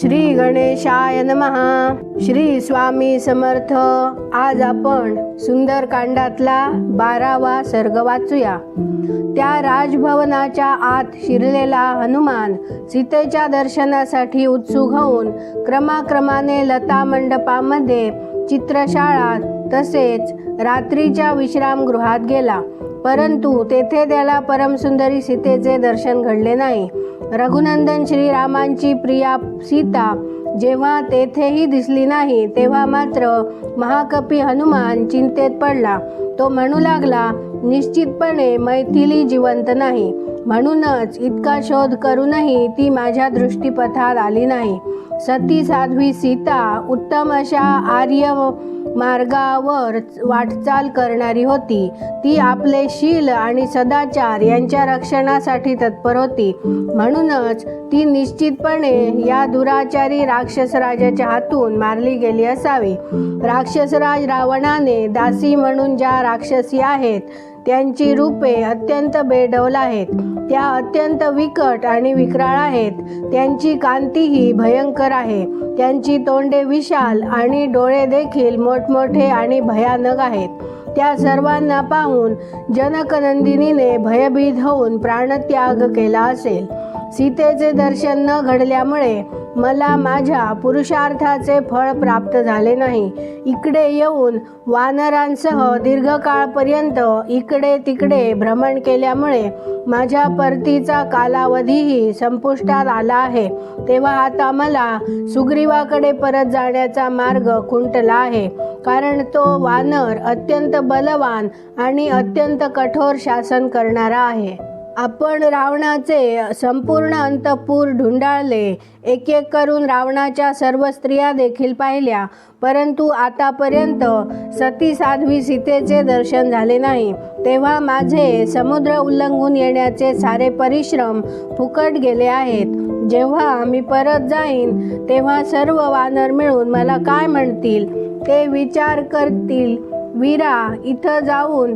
श्री गणेशाय नमहा श्री स्वामी समर्थ. आज आपण सुंदरकांडातला बारावा सर्ग वाचूया. त्या राजभवनाच्या आत शिरलेला हनुमान सीतेच्या दर्शनासाठी उत्सुक होऊन क्रमाक्रमाने लता मंडपामध्ये चित्रशाळा तसेच रात्रीच्या विश्रामगृहात गेला. परंतु तेथे त्याला परमसुंदरी सीतेचे दर्शन घडले नाही. रघुनंदन श्रीरामांची प्रिया सीता जेव्हा तेथेही दिसली नाही तेव्हा मात्र महाकपी हनुमान चिंतेत पडला. तो म्हणू लागला निश्चितपणे मैथिली जिवंत नाही. म्हणूनच इतका शोध करूनही ती माझ्या दृष्टीपथात आली नाही. सती साध्वी सीता उत्तम अशा आर्य मार्गावर वाटचाल करणारी होती. ती आपले शील आणि सदाचार यांच्या रक्षणासाठी तत्पर होती. म्हणूनच ती निश्चितपणे या दुराचारी राक्षसराजाच्या हातून मारली गेली असावी. राक्षसराज रावणाने दासी म्हणून ज्या राक्षसी आहेत त्यांची रूपे अत्यंत बेडौल आहेत. त्या अत्यंत विकट आणि विक्राळ आहेत. त्यांची कांतीही भयंकर आहे. त्यांची तोंडे विशाल आणि डोळे देखील मोठमोठे आणि भयानक आहेत. त्या सर्वांना पाहून जनकनंदिनीने भयभीत होऊन प्राणत्याग केला असेल. सीतेचे दर्शन न घडल्यामुळे मला माझ्या पुरुषार्थाचे फळ प्राप्त झाले नाही. इकडे येऊन वानरांसह दीर्घकाळपर्यंत इकडे तिकडे भ्रमण केल्यामुळे माझ्या परतीचा कालावधीही संपुष्टात आला आहे. तेव्हा आता मला सुग्रीवाकडे परत जाण्याचा मार्ग खुंटला आहे. कारण तो वानर अत्यंत बलवान आणि अत्यंत कठोर शासन करणारा आहे. आपण रावणाचे संपूर्ण अंतपूर ढुंडाळले. एक एक करून रावणाच्या सर्व स्त्रिया देखील पाहिल्या. परंतु आतापर्यंत सती साध्वी सीतेचे दर्शन झाले नाही. तेव्हा माझे समुद्र उल्लंघून येण्याचे सारे परिश्रम फुकट गेले आहेत. जेव्हा मी परत जाईन तेव्हा सर्व वानर मिळून मला काय म्हणतील? ते विचार करतील. वीरा इथं जाऊन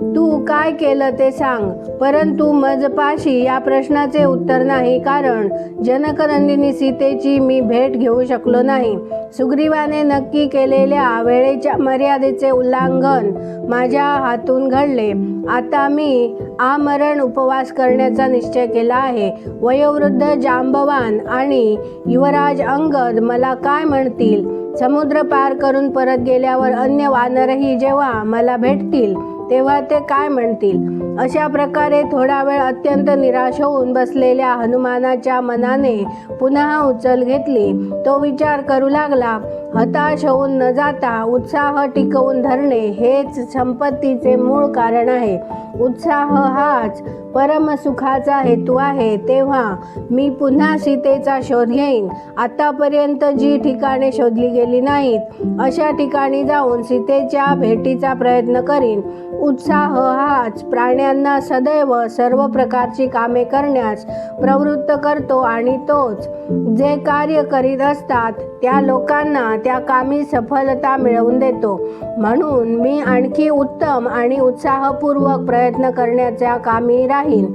तू काय केलं ते सांग. परंतु मजपाशी या प्रश्नाचे उत्तर नाही कारण जनकरंदिनी सीतेची मी भेट घेऊ शकलो नाही. सुग्रीवाने नक्की केलेल्या वेळेच्या मर्यादेचे उल्लंघन माझ्या हातून घडले. आता मी आमरण उपवास करण्याचा निश्चय केला आहे. वयोवृद्ध जांबवान आणि युवराज अंगद मला काय म्हणतील? समुद्र पार करून परत गेल्यावर अन्य वानरही जेव्हा मला भेटतील? तेव्हा ते काय म्हणतील? अशा प्रकारे थोडा वेळ अत्यंत निराश होऊन बसलेल्या हनुमानाच्या मनाने पुन्हा उचल घेतली. तो विचार करू लागला. हताश होऊन न जाता उत्साह टिकवून धरणे हेच संपत्तीचे मूळ कारण आहे. उत्साह हाच परमसुखाचा हेतू आहे. तेव्हा मी पुन्हा सीतेचा शोध घेईन. आतापर्यंत जी ठिकाणे शोधली गेली नाहीत अशा ठिकाणी जाऊन सीतेच्या भेटीचा प्रयत्न करीन. उत्साह हाच. प्राण्यांना सदैव सर्व प्रकारची कामे करण्यास प्रवृत्त करतो आणि तोच जे कार्य करीत असतात त्या लोकांना त्या कामी सफलता मिळवून देतो. म्हणून मी आणखी उत्तम आणि उत्साहपूर्वक प्रयत्न करण्याच्या कामी राहीन.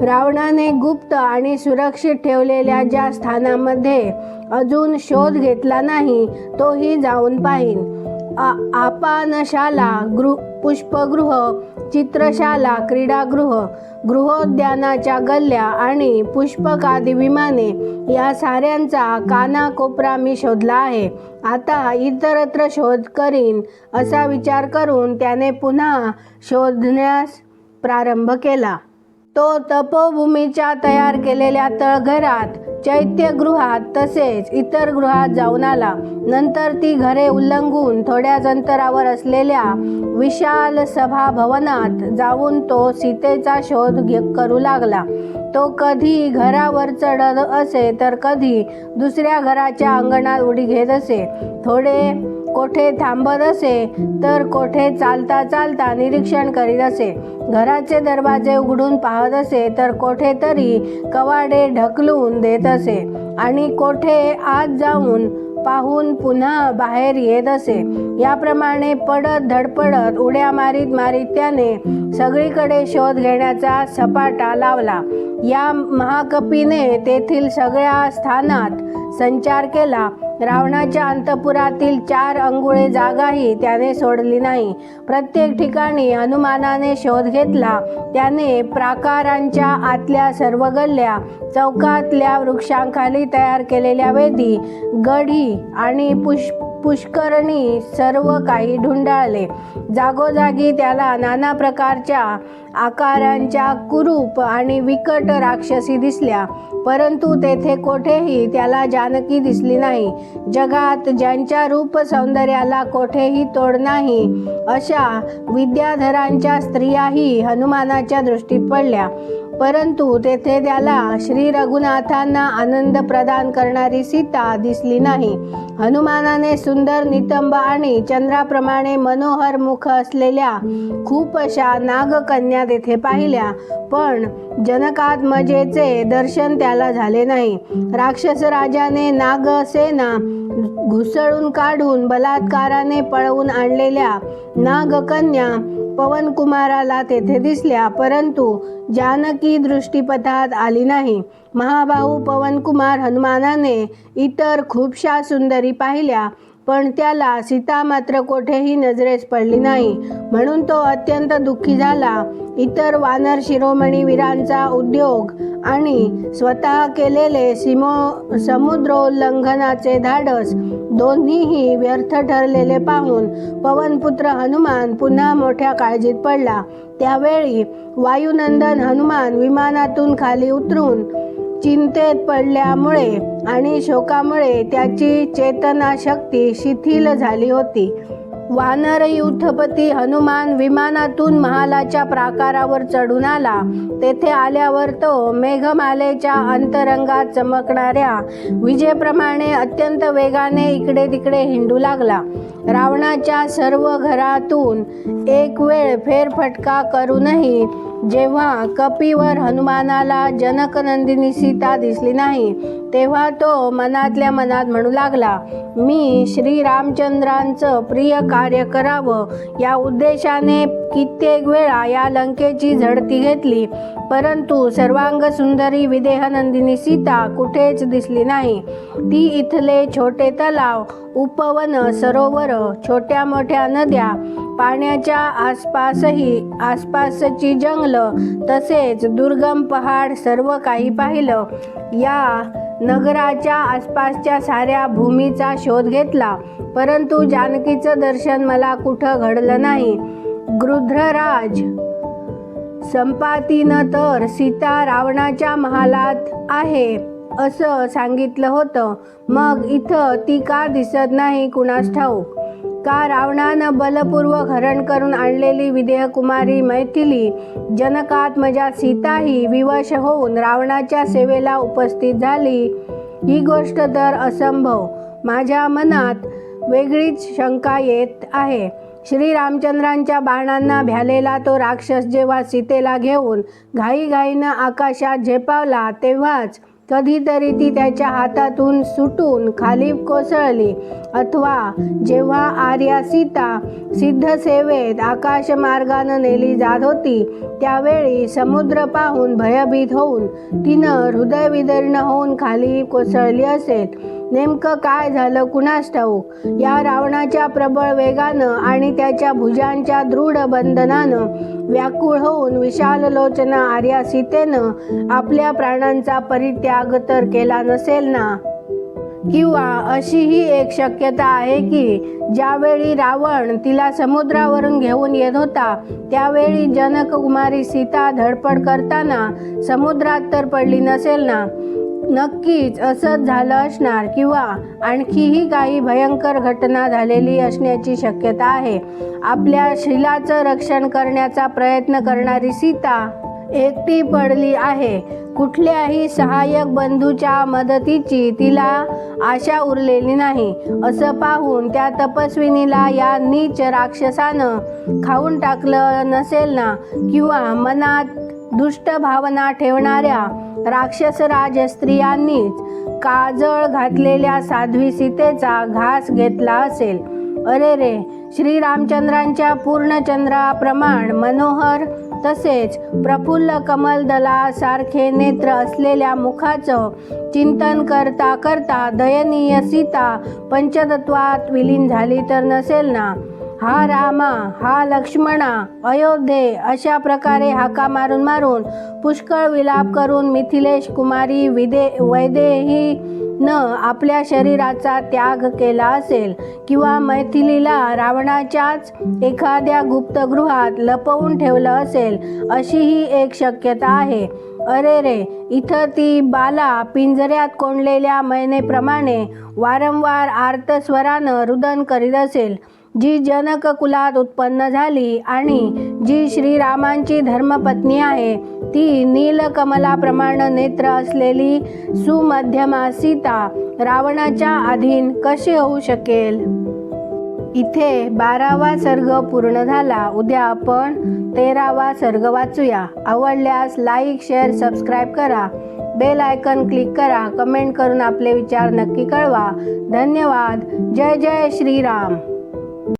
रावणाने गुप्त आणि सुरक्षित ठेवलेल्या ज्या स्थानामध्ये अजून शोध घेतला नाही तोही जाऊन पाहीन. आपानशाला गृ पुष्पगृह चित्रशाला क्रीडागृह गृहोद्यानाच्या गल्ल्या आणि पुष्पकादी विमाने या साऱ्यांचा कानाकोपरा मी शोधला आहे. आता इतरत्र शोध करीन असा विचार करून त्याने पुन्हा शोधण्यास प्रारंभ केला. तो तपोभूमीच्या तयार केलेल्या तळघरात चैत्यगृहात तसेच इतर गृहात जाऊन आला नंतर ती घरे उल्लंघून थोड्याच अंतरावर असलेल्या विशाल सभा भवनात जाऊन तो सीतेचा शोध घे करू लागला. तो कधी घरावर चढत असे तर कधी दुसऱ्या घराच्या अंगणात उडी घेत असे. थोडे कोठे थांबत असे तर कोठे चालता चालता निरीक्षण करीत असे. घराचे दरवाजे उघडून पाहत असे तर कोठे तरी कवाडे ढकलून देत असे. आणि कोठे आत जाऊन पाहून पुन्हा बाहेर येत असे. याप्रमाणे पडत धडपडत उड्या मारीत मारीत त्याने सगळीकडे शोध घेण्याचा सपाटा लावला. या महाकपीने तेथील सगळ्या स्थानात संचार केला. रावणाच्या अंतपुरातील चार अंघोळे जागाही त्याने सोडली नाही. प्रत्येक ठिकाणी हनुमानाने शोध घेतला. त्याने प्राकारांच्या आतल्या सर्व गल्ल्या चौकातल्या वृक्षांखाली तयार केलेल्या वेदी गढी आणि पुष्प पुष्करणी सर्व काही ढुंडाळले. जागोजागी त्याला नाना प्रकारच्या आकारांच्या कुरूप आणि विकट राक्षसी दिसल्या. परंतु तेथे कोठेही त्याला जानकी दिसली नाही. जगात ज्यांच्या रूप सौंदर्याला कोठेही तोड नाही अशा विद्याधरांच्या स्त्रियाही हनुमानाच्या दृष्टीत पडल्या. परंतु तेथे त्याला श्री रघुनाथांना आनंद प्रदान करणारी सीता दिसली नाही. हनुमानाने सुंदर नितंब आणि चंद्राप्रमाणे मनोहर मुख असलेल्या खूप अशा नागकन्या तेथे पाहिल्या. पण जनकात्मजेचे दर्शन त्याला झाले नाही. राक्षस राजाने नागसेना घुसळून काढून बलात्काराने पळवून आणलेल्या नागकन्या पवनकुमाराला तेथे दिसल्या परंतु जानकी दृष्टीपथात आली नाही. महाभाऊ पवनकुमार हनुमानाने इतर खूपशा सुंदरी पाहिल्या. पण त्याला सीता मात्र कोठेही नजरेस पडली नाही. म्हणून तो अत्यंत दुःखी झाला. इतर वानर शिरोमणी वीरांचा उद्योग आणि स्वतः केलेले सिमो समुद्रोल्लंघनाचे धाडस दोन्हीही व्यर्थ ठरलेले पाहून पवनपुत्र हनुमान पुन्हा मोठ्या काळजीत पडला. त्यावेळी वायुनंदन हनुमान विमानातून खाली उतरून चिंतेत पडल्यामुळे आणि शोकामुळे त्याची चेतनाशक्ती शिथिल झाली होती. वानर युद्धपती हनुमान विमानातून महालाच्या प्राकारावर चढून आला. तेथे आल्यावर तो मेघमालेच्या अंतरंगात चमकणाऱ्या विजेप्रमाणे अत्यंत वेगाने इकडे तिकडे हिंडू लागला. रावणाच्या सर्व घरातून एक वेळ फेरफटका करूनही जेव्हा कपीवर हनुमानाला जनकनंदिनी सीता दिसली नाही तेव्हा तो मनातल्या मनात म्हणू लागला मी श्रीरामचंद्रांचं प्रिय कार्य करावं या उद्देशाने कित्येक वेळा या लंकेची झडती घेतली. परंतु सर्वांग सुंदरी विदेहनंदिनी सीता कुठेच दिसली नाही. ती इथले छोटे तलाव उपवन सरोवर छोट्या मोठ्या नद्या पाण्याच्या आसपासही आसपासची जंगलं तसेच दुर्गम पहाड सर्व काही पाहिलं. या नगराच्या आसपासच्या साऱ्या भूमीचा शोध घेतला. परंतु जानकीचं दर्शन मला कुठं घडलं नाही. गृध्रराज संपातीनं तर सीता रावणाच्या महालात आहे असं सांगितलं होतं. मग इथं ती का दिसत नाही कुणास ठाऊक? का रावणानं बलपूर्वक हरण करून आणलेली विदेहकुमारी मैथिली? जनकात्मजा सीताही विवश होऊन रावणाच्या सेवेला उपस्थित झाली. ही गोष्ट तर असंभव. माझ्या मनात वेगळीच शंका येत आहे. श्रीरामचंद्रांच्या बाणांना भ्यालेला तो राक्षस जेव्हा सीतेला घेऊन घाईघाईनं आकाशात झेपावला तेव्हाच कधीतरी ती त्याच्या हातातून सुटून खाली कोसळली. अथवा जेव्हा आर्या सीता सिद्धसेवेत आकाशमार्गानं नेली जात होती त्यावेळी समुद्र पाहून भयभीत होऊन तिनं हृदयविदीर्ण होऊन खाली कोसळली असेल. नेमकं काय झालं कुणास ठाऊक? या रावणाच्या प्रबळ वेगानं आणि त्याच्या भुजांच्या दृढ बंधनानं व्याकुळ होऊन विशाल लोचना आर्या सीतेनं आपल्या प्राणांचा परित्याग तर केला नसेल ना? किंवा अशीही एक शक्यता आहे की ज्यावेळी रावण तिला समुद्रावरून घेऊन येत होता त्यावेळी जनककुमारी सीता धडपड करताना समुद्रात तर पडली नसेल ना? नक्कीच असंच झालं असणार किंवा आणखीही काही भयंकर घटना झालेली असण्याची शक्यता आहे. आपल्या शिलाचं रक्षण करण्याचा प्रयत्न करणारी सीता एकटी पडली आहे. कुठल्याही सहाय्यक बंधूच्या मदतीची तिला आशा उरलेली नाही. असं पाहून त्या तपस्विनीला या नीच राक्षसानं खाऊन टाकलं नसेल ना? किंवा मनात दुष्ट भावना ठेवणाऱ्या राक्षसराज स्त्रियांनीच काजळ घातलेल्या साध्वी सीतेचा घास घेतला असेल. अरे रे श्रीरामचंद्रांच्या पूर्णचंद्राप्रमाण मनोहर तसेच प्रफुल्ल कमलदलासारखे नेत्र असलेल्या मुखाचं चिंतन करता करता दयनीय सीता पंचतत्वात विलीन झाली तर नसेल ना? हा रामा हा लक्ष्मणा अयोध्ये अशा प्रकारे हाका मारून मारून पुष्कळ विलाप करून मिथिलेश कुमारी विदे वैदेही न आपल्या शरीराचा त्याग केला असेल किंवा मैथिलीला रावणाच्याच एखाद्या गुप्तगृहात लपवून ठेवलं असेल अशीही एक शक्यता आहे. अरे रे इथं ती बाला पिंजऱ्यात कोंडलेल्या मैनेप्रमाणे वारंवार आर्तस्वरानं रुदन करीत असेल. जी जनक कुलात उत्पन्न झाली आणि जी श्रीरामांची धर्मपत्नी आहे ती नीलकमलाप्रमाणे नेत्र असलेली सुमध्यमा सीता रावणाच्या अधीन कशी होऊ शकेल? इथे बारावा सर्ग पूर्ण झाला. उद्या आपण तेरावा सर्ग वाचूया. आवडल्यास लाईक शेअर सबस्क्राईब करा. बेल आयकन क्लिक करा. कमेंट करून आपले विचार नक्की कळवा. धन्यवाद. जय जय श्रीराम.